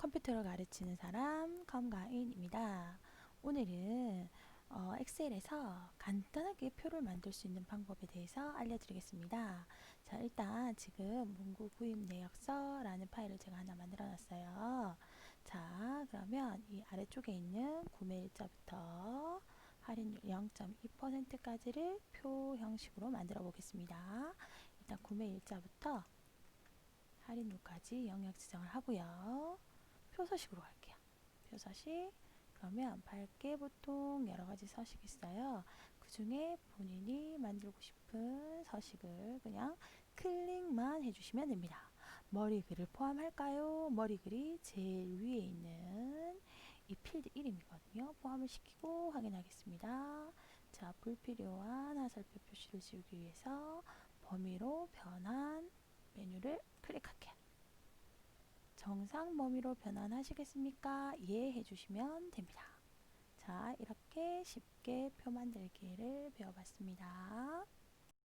컴퓨터를 가르치는 사람 검가인입니다. 오늘은 어, 엑셀에서 간단하게 표를 만들 수 있는 방법에 대해서 알려드리겠습니다. 자, 일단 지금 문구 구입 내역서라는 파일을 제가 하나 만들어 놨어요. 자, 그러면 이 아래쪽에 있는 구매 일자부터 할인율 0.2%까지를 표 형식으로 만들어 보겠습니다. 일단 구매 일자부터 할인율까지 영역 지정을 하고요. 표서식으로 갈게요. 표서식. 그러면 밝게 보통 여러 가지 서식이 있어요. 그 중에 본인이 만들고 싶은 서식을 그냥 클릭만 해주시면 됩니다. 머리글을 포함할까요? 머리글이 제일 위에 있는 이 필드 이름이거든요. 포함을 시키고 확인하겠습니다. 자, 불필요한 하살표 표시를 지우기 위해서 범위로 변환 메뉴를 클릭할게요. 정상 범위로 변환하시겠습니까? 예 해주시면 됩니다. 자, 이렇게 쉽게 표 만들기를 배워봤습니다.